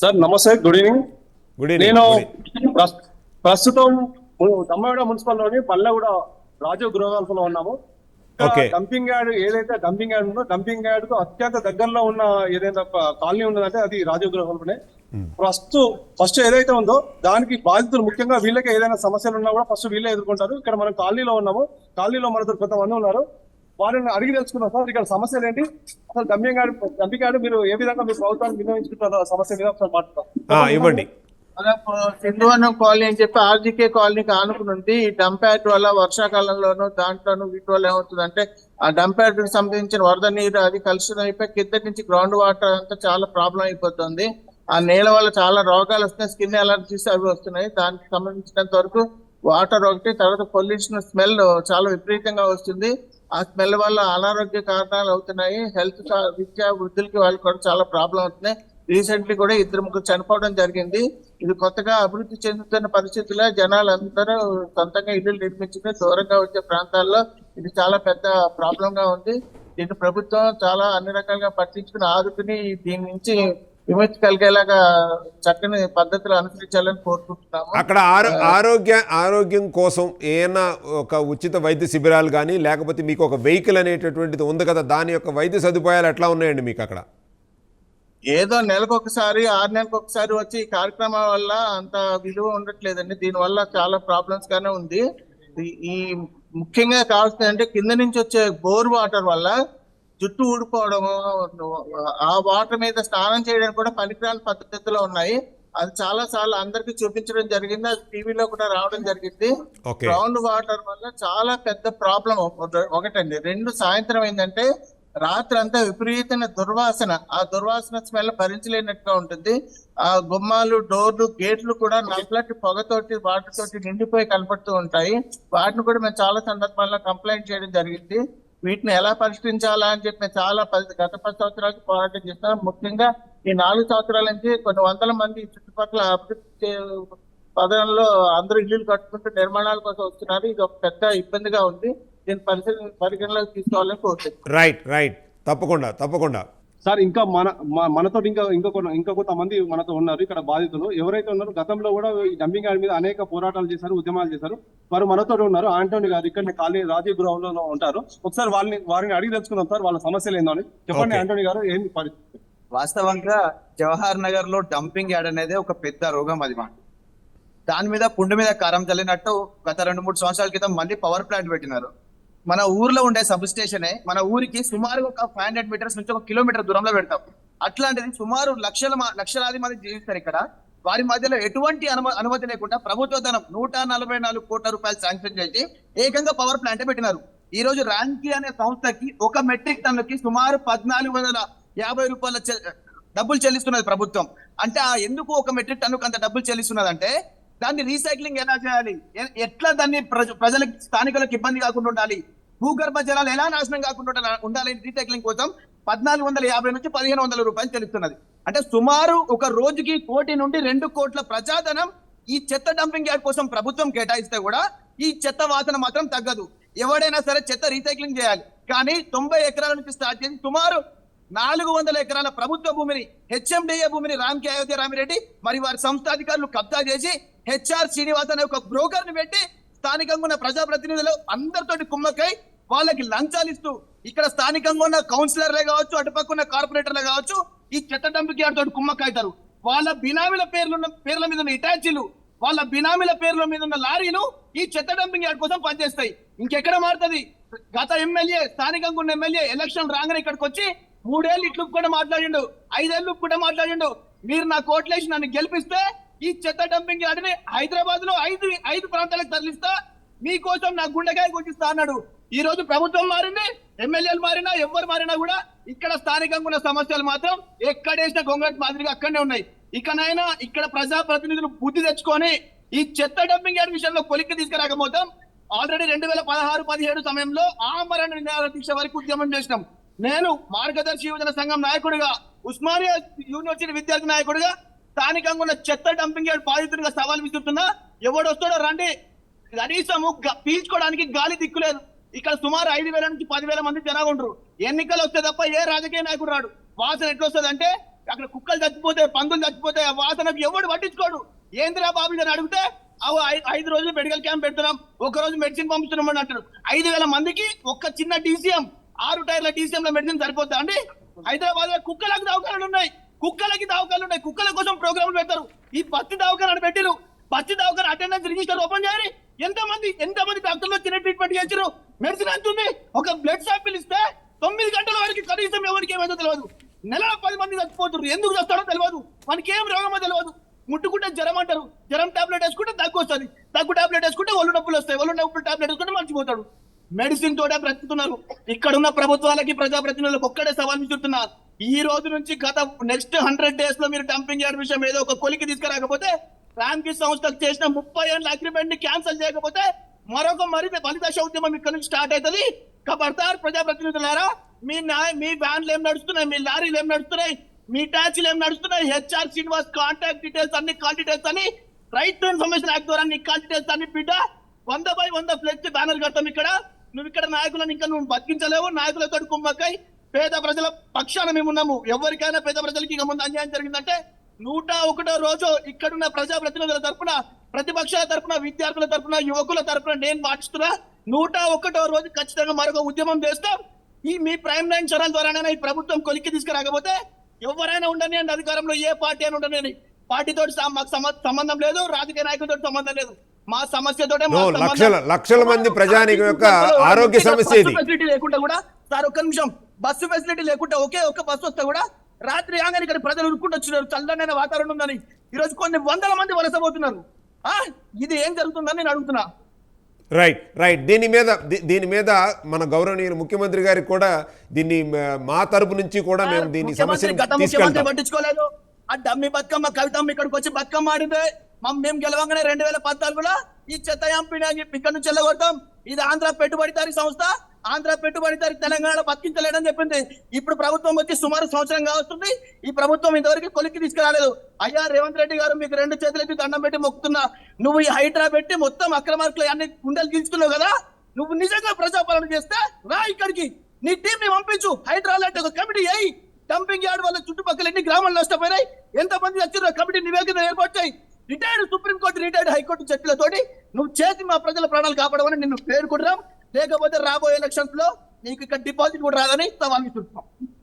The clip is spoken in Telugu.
సార్ నమస్తే గుడ్ ఈవినింగ్. గుడ్ ఈవినింగ్ నేను ప్రస్తుతం తమ్మగూడ మున్సిపల్లోని పల్లెగూడ రాజీవ్ గృహకల్పలో ఉన్నాము. డంపింగ్ యార్డ్ ఏదైతే డంపింగ్ యార్డ్ ఉందో డంపింగ్ యార్డ్కు అత్యంత దగ్గరలో ఉన్న ఏదైతే కాలనీ ఉన్నదంటే అది రాజీవ్ గృహకల్పనే ఫస్ట్ ఫస్ట్ ఏదైతే ఉందో దానికి బాధితులు ముఖ్యంగా వీళ్ళకి ఏదైనా సమస్యలు ఉన్నా కూడా ఫస్ట్ వీళ్ళే ఎదుర్కొంటారు. ఇక్కడ మనం కాలనీలో ఉన్నాము. కాలనీలో మనతో కొంతమంది ఉన్నారు. వారిని అడిగి తెలుసుకున్నాం సార్. ఇక్కడ సమస్యలు ఏంటి? అసలు డంపింగ్ యార్డ్ మీరు ఏ విధంగా మీ ప్రభుత్వాన్ని వినియోగించుకుంటారో ఆ సమస్య మీద ఒకసారి మాట్లాడతాం ఆ, ఇవ్వండి. సింధువనం కాలనీ అని చెప్పి ఆర్జీకే కాలనీకి ఆనుకుని ఉంది. ఈ డంప్ యార్డ్ వల్ల వర్షాకాలంలోను దాంట్లోను వీటి వల్ల ఏమవుతుందంటే ఆ డంప్ యార్డ్కి సంబంధించిన వరద నీరు అది కలుషితం అయిపోయి కింద నుంచి గ్రౌండ్ వాటర్ అంతా చాలా ప్రాబ్లం అయిపోతుంది. ఆ నేల వల్ల చాలా రోగాలు వస్తున్నాయి. స్కిన్ ఎలర్జీస్ అవి వస్తున్నాయి. దానికి సంబంధించినంత వరకు వాటర్ ఒకటి తర్వాత పొల్యూషన్ స్మెల్ చాలా విపరీతంగా వస్తుంది. ఆ స్మెల్ వల్ల అనారోగ్య కారణాలు అవుతున్నాయి. హెల్త్ విద్యా వృద్ధులకి వాళ్ళకి కూడా చాలా ప్రాబ్లం అవుతున్నాయి. రీసెంట్లీ కూడా ఇద్దరు ముగ్గురు చనిపోవడం జరిగింది. ఇది కొత్తగా అభివృద్ధి చెందుతున్న పరిస్థితుల్లో జనాలు అందరూ సొంతంగా ఇల్లు నిర్మించుకుని దూరంగా వచ్చే ప్రాంతాల్లో ఇది చాలా పెద్ద ప్రాబ్లం గా ఉంది. దీన్ని ప్రభుత్వం చాలా అన్ని రకాలుగా పట్టించుకుని ఆదుకుని దీని నుంచి విముక్తి కలిగేలాగా చక్కని పద్ధతులు అనుసరించాలని కోరుకుంటున్నాము. అక్కడ ఆరో ఆరోగ్య ఆరోగ్యం కోసం ఏమైనా ఒక ఉచిత వైద్య శిబిరాలు కానీ లేకపోతే మీకు ఒక వెహికల్ అనేటటువంటిది ఉంది కదా దాని యొక్క వైద్య సదుపాయాలు ఎట్లా ఉన్నాయండి మీకు అక్కడ? ఏదో నెలకు ఒకసారి ఆరు నెలలకు ఒకసారి వచ్చి ఈ కార్యక్రమం వల్ల అంత విలువ ఉండట్లేదండి. దీని వల్ల చాలా ప్రాబ్లమ్స్ గానే ఉంది. ఈ- ఈ ముఖ్యంగా కావాల్సింది అంటే కింద నుంచి వచ్చే బోర్ వాటర్ వల్ల జుట్టు ఊడిపోవడము ఆ వాటర్ మీద స్నానం చేయడానికి కూడా పనికిరాని పద్ధతిలో ఉన్నాయి. అది చాలా సార్లు అందరికి చూపించడం జరిగింది. అది టీవీలో కూడా రావడం జరిగింది. గ్రౌండ్ వాటర్ వల్ల చాలా పెద్ద ప్రాబ్లం ఒకటండి. రెండు సాయంత్రం ఏంటంటే రాత్రి అంతా విపరీతమైన దుర్వాసన. ఆ దుర్వాసన స్మెల్ భరించలేనట్టుగా ఉంటుంది. ఆ గుమ్మాలు డోర్లు గేట్లు కూడా నల్లటి పొగతోటి వాటితోటి నిండిపోయి కనపడుతూ ఉంటాయి. వాటిని కూడా మేము చాలా సందర్భాల్లో కంప్లైంట్ చేయడం జరిగింది. వీటిని ఎలా పరిష్కరించాలా అని చెప్పి చాలా పది- గత పది సంవత్సరాలకు పోరాటం చేస్తాం ముఖ్యంగా ఈ నాలుగు సంవత్సరాల నుంచి కొన్ని వందల మంది చుట్టుపక్కల అభివృద్ధి పదంలో అందరూ ఇల్లు కట్టుకుంటూ నిర్మాణాల కోసం వస్తున్నారు. ఇది ఒక పెద్ద ఇబ్బందిగా ఉంది. దీని పరిశీలన పరిగణలోకి తీసుకోవాలని కోరుతున్నాను రైట్ రైట్ తప్పకుండా తప్పకుండా. సార్ ఇంకా మన మనతో ఇంకా ఇంకా కొన్న- ఇంకా కొంతమంది మనతో ఉన్నారు ఇక్కడ బాధితులు. ఎవరైతే ఉన్నారో గతంలో కూడా ఈ డంపింగ్ యార్డ్ మీద అనేక పోరాటాలు చేశారు ఉద్యమాలు చేశారు. వారు మనతో ఉన్నారు. ఆంటోని గారు ఇక్కడ కాలనీ రాజీవ్ గృహంలో ఉంటారు. ఒకసారి వాళ్ళని వారిని అడిగి తెలుసుకుందాం సార్ వాళ్ళ సమస్యలు ఏందో అని. చెప్పండి. ఆంటోని గారు ఏంది పరిస్థితి? వాస్తవంగా జవహర్ నగర్లో డంపింగ్ యార్డ్ అనేది ఒక పెద్ద రోగం అది మాకు. దాని మీద పుండు మీద కారం చల్లినట్టు గత రెండు మూడు సంవత్సరాల క్రితం మళ్ళీ పవర్ ప్లాంట్ పెట్టినారు. మన ఊర్లో ఉండే సబ్ స్టేషనే మన ఊరికి సుమారు ఒక ఫైవ్ హండ్రెడ్ మీటర్స్ నుంచి ఒక కిలోమీటర్ దూరంలో పెడతాం. అట్లాంటిది సుమారు లక్షల మ- లక్షలాది మంది జీవిస్తారు ఇక్కడ. వారి మధ్యలో ఎటువంటి అనుమ- అనుమతి లేకుండా ప్రభుత్వ ధనం నూట నలభై నాలుగు కోట్ల రూపాయలు శాంక్షన్ చేసి ఏకంగా పవర్ ప్లాంట్ పెట్టినారు. ఈ రోజు ర్యాంకీ అనే సంస్థకి ఒక మెట్రిక్ టన్నుకి సుమారు పద్నాలుగు వందల యాభై రూపాయల చె- డబ్బులు చెల్లిస్తున్నది ప్రభుత్వం. అంటే ఆ ఎందుకు ఒక మెట్రిక్ టన్నుకు అంత డబ్బులు చెల్లిస్తున్నది అంటే దాన్ని రీసైక్లింగ్ ఎలా చేయాలి? ఎట్లా దాన్ని ప్రజలకు స్థానికులకు ఇబ్బంది కాకుండా ఉండాలి? భూగర్భ జలాలు ఎలా నాశనం కాకుండా ఉండాలి- రీసైక్లింగ్ కోసం పద్నాలుగు వందల యాభై నుంచి పదిహేను వందల రూపాయలు తెలుస్తున్నది అంటే సుమారు ఒక రోజుకి కోటి నుండి రెండు కోట్ల ప్రజాధనం ఈ చెత్త డంపింగ్ యార్డ్ కోసం ప్రభుత్వం కేటాయిస్తే కూడా ఈ చెత్త వాసన మాత్రం తగ్గదు. ఎవడైనా సరే చెత్త రీసైక్లింగ్ చేయాలి. కానీ తొంభై ఎకరాల నుంచి స్టార్ట్ చేసి సుమారు నాలుగు వందల ఎకరాల ప్రభుత్వ భూమిని హెచ్ఎండిఏ భూమిని రామ్కి అయోధ్య రామిరెడ్డి మరి వారి సంస్థాధికారులు కబ్జా చేసి హెచ్ఆర్ శ్రీనివాస్ అనే ఒక బ్రోకర్ని పెట్టి స్థానికంగా ఉన్న ప్రజాప్రతినిధులు అందరితోటి కుమ్మకై వాళ్ళకి లంచాలు ఇస్తూ ఇక్కడ స్థానికంగా ఉన్న కౌన్సిలర్లే కావచ్చు అటుపక్క ఉన్న కార్పొరేటర్లే కావచ్చు ఈ చెత్త డంపికి తోటి కుమ్మక్కైతారు. వాళ్ళ బినామీల పేర్లున్న పేర్ల మీద ఉన్న ఇటాచీలు వాళ్ళ బినామీల పేర్ల మీద ఉన్న లారీలు ఈ చెత్త డంపింగ్ యార్డ్ కోసం పనిచేస్తాయి. ఇంకెక్కడ మారుతుంది? గత ఎమ్మెల్యే స్థానికంగా ఉన్న ఎమ్మెల్యే ఎలక్షన్ రాగానే ఇక్కడికి వచ్చి మూడేళ్ళు ఇట్లు కూడా మాట్లాడిండు ఐదేళ్ళు కూడా మాట్లాడిండు. మీరు నా కోట్లేసి నన్ను గెలిపిస్తే ఈ చెత్త డంపింగ్ యార్డ్ని హైదరాబాద్లో ఐదు ఐదు ప్రాంతాలకు తరలిస్తా. మీకోసం నా గుండెకాయ కొట్టిస్తా అన్నాడు. ఈ రోజు ప్రభుత్వం మారింది ఎమ్మెల్యేలు మారినా ఎవరు మారినా కూడా ఇక్కడ స్థానికంగా ఉన్న సమస్యలు మాత్రం ఎక్కడేసిన గొంగట్ మాదిరిగా అక్కడనే ఉన్నాయి. ఇకనైనా ఇక్కడ ప్రజా ప్రతినిధులు బుద్ధి తెచ్చుకొని ఈ చెత్త డంపింగ్ యార్డ్ విషయంలో కొలిక్కి తీసుకురాకపోతాం. ఆల్రెడీ రెండు వేల పదహారు పదిహేడు సమయంలో ఆమరణ నిరాహార దీక్ష వరకు ఉద్యమం చేసినాం. నేను మార్గదర్శి యువజన సంఘం నాయకుడిగా ఉస్మానియా యూనివర్సిటీ విద్యార్థి నాయకుడిగా స్థానికంగా ఉన్న చెత్త డంపింగ్ యార్డ్ బాధితుడిగా సవాల్ విసురుతున్నా ఎవడొస్తాడో రండి. కనీసము పీల్చుకోవడానికి గాలి దిక్కులేదు. ఇక్కడ సుమారు ఐదు వేల నుంచి పదివేల మంది జనాలు ఉండరు ఎన్నికలు వస్తే తప్ప ఏ రాజకీయ నాయకుడు రాడు. వాసన ఎట్లొస్తుంది అంటే అక్కడ కుక్కలు చచ్చిపోతే పందులు చచ్చిపోతే ఆ వాసనకు ఎవడు పట్టించుకోడు. ఏందిరా బాబు అని అడిగితే అవు ఐదు రోజులు మెడికల్ క్యాంప్ పెడుతున్నాం ఒక రోజు మెడిసిన్ పంపిస్తున్నాం అని అంటారు. ఐదు వేల మందికి ఒక్క చిన్న డీసీఎం ఆరు టైర్ల డీసీఎం లో మెడిసిన్ సరిపోతా అండి? హైదరాబాద్లో కుక్కలకు దవాఖానాలు ఉన్నాయి. కుక్కలకి దావకాలు ఉన్నాయి. కుక్కల కోసం ప్రోగ్రాంలు పెడతారు. ఈ పత్తి బస్తి అని పెట్టిరు. పత్తి దవాఖాన అటెండెన్స్ రిజిస్టర్ ఓపెన్ చేయాలి. ఎంత మంది ఎంత మంది డాక్టర్లు చిన్న ట్రీట్మెంట్ చేశారు మెడిసిన్ అంటుంది ఒక బ్లడ్ శాంపిల్ ఇస్తే తొమ్మిది గంటల వరకు కనీసం ఎవరికి ఏమైందో తెలియదు నెలలో పది మంది చచ్చిపోతున్నారు ఎందుకు చస్తారో తెలియదు మనకి ఏం రోగమో తెలియదు ముట్టుకుంటే జ్వరం అంటారు. జ్వరం టాబ్లెట్ వేసుకుంటే దగ్గు వస్తుంది. దగ్గు టాబ్లెట్ వేసుకుంటే ఒళ్ళు నొప్పులు వస్తాయి. ఒళ్ళు నొప్పులు టాబ్లెట్ వేసుకుంటే మర్చిపోతాడు. మెడిసిన్ తోటే బ్రతుకుతున్నారు. ఇక్కడున్న ప్రభుత్వాలకి ప్రజాప్రతినిధులకు ఒక్కడే సవాల్ విసురుతున్నారు ఈ రోజు నుంచి గత నెక్స్ట్ హండ్రెడ్ డేస్లో మీరు డంపింగ్ యార్డ్ విషయం ఏదో ఒక కొలికి తీసుకురాకపోతే ర్యాంకి సంస్థకు చేసిన ముప్పై ఏళ్ళ అగ్రిమెంట్ని క్యాన్సిల్ చేయకపోతే మరొక మరి బలిదశ ఉద్యమం ఇక్కడ నుంచి స్టార్ట్ అవుతుంది. కబర్దార్ ప్రజాప్రతినిధులారా మీ న్యాయ మీ వ్యాన్లు ఏం నడుస్తున్నాయి మీ లారీలు ఏం నడుస్తున్నాయి మీ ట్యాక్సీలు ఏం నడుస్తున్నాయి హెచ్ఆర్ శ్రీనివాస్ కాంటాక్ట్ డీటెయిల్స్ అన్ని కాల్ డీటెయిల్స్ అని రైట్ టు ఇన్ఫర్మేషన్ యాక్ట్ ద్వారా నీ కాల్ డీటెయిల్స్ అన్ని బిడ్డ వంద బై వంద ఫ్లెక్స్ బ్యానర్ కడతాం ఇక్కడ. నువ్వు ఇక్కడ నాయకులను ఇంకా నువ్వు బతికించలేవు. నాయకులతో కుమ్మక్కై పేద ప్రజల పక్షాన మేము ఉన్నాము. ఎవరికైనా పేద ప్రజలకి ఇక ముందు అన్యాయం జరిగిందంటే నూట ఒకటో రోజు ఇక్కడున్న ప్రజాప్రతినిధుల తరపున ప్రతిపక్షాల తరపున విద్యార్థుల తరపున యువకుల తరపున నేను మాటిస్తున్నా నూట ఒకటో రోజు ఖచ్చితంగా మరొక ఉద్యమం చేస్తాం. ఈ మీ ప్రైమ్ లైన్ చరణాల ద్వారానే ఈ ప్రభుత్వం కొలిక్కి తీసుకురాకపోతే ఎవరైనా ఉండని అండి అధికారంలో ఏ పార్టీ అని ఉండని. పార్టీతో మాకు సంబంధం లేదు రాజకీయ నాయకులతో సంబంధం లేదు. మా సమస్యతోటే సంబంధం. లక్షల లక్షల మంది ప్రజానీకం యొక్క ఆరోగ్య సమస్య ఇది. బస్సు ఫెసిలిటీ లేకుండా కూడా సార్ ఒక్క నిమిషం బస్సు ఫెసిలిటీ లేకుండా ఒకే ఒక్క బస్సు వస్తే కూడా రాత్రి ఆగానే ఇక్కడ ప్రజలు ఉరుక్కుంటూ వచ్చినారు. చల్లనైన వాతావరణం ఉందని. ఈ రోజు కొన్ని వందల మంది వలసపోతున్నారు ఆ ఇది ఏం జరుగుతుందని నేను అడుగుతున్నా. రైట్ రైట్ దీని మీద దీని మీద మన గౌరవనీయులు ముఖ్యమంత్రి గారికి కూడా దీన్ని మ- తరపు నుంచి కూడా మేము సమస్యను ముఖ్యమంత్రి తీసుకెళ్తాం. పట్టించుకోలేదు. ఆ డమ్మి బతుకమ్మ కవితమ్మ ఇక్కడికి వచ్చి బతుకమ్మ ఆడిందే. మేము గెలవంగానే రెండు వేల పద్నాలుగులో ఈ చెత్త ఎంపీని ఇక్కడ నుంచి వెళ్ళగొడతాం. ఇది ఆంధ్ర పెట్టుబడిదారి సంస్థ. ఆంధ్ర పెట్టుబడిదారి తెలంగాణ బతికించలేడని చెప్పింది. ఇప్పుడు ప్రభుత్వం వచ్చి సుమారు సంవత్సరం కావస్తుంది. ఈ ప్రభుత్వం ఇంతవరకు కొలిక్కి తీసుకురాలేదు. అయ్యా రేవంత్ రెడ్డి గారు మీకు రెండు చేతులకి దండం పెట్టి మొక్కుతున్నా. నువ్వు ఈ హైడ్రా పెట్టి మొత్తం అక్రమార్కులు అన్ని గుండెలు గీల్చుకున్నావు కదా? నువ్వు నిజంగా ప్రజాపాలన చేస్తే రా ఇక్కడికి. నీ టీం ని పంపించు. హైడ్రా లాంటి ఒక కమిటీ అయ్యి డంపింగ్ యార్డ్ వల్ల చుట్టుపక్కల ఎన్ని గ్రామాలు నష్టపోయినాయి? ఎంతమంది వచ్చిన కమిటీ నివేదిక ఏర్పాటు చేయి. Retired supreme court retired high court జడ్జిలతోటి నువ్వు చేసి మా ప్రజల ప్రాణాలు కాపాడమని నిన్ను పేర్కొంటున్నాం. లేకపోతే రాబోయే ఎలక్షన్స్లో నీకు ఇక్కడ డిపాజిట్ కూడా రాదని సవాల్ చూస్తున్నాం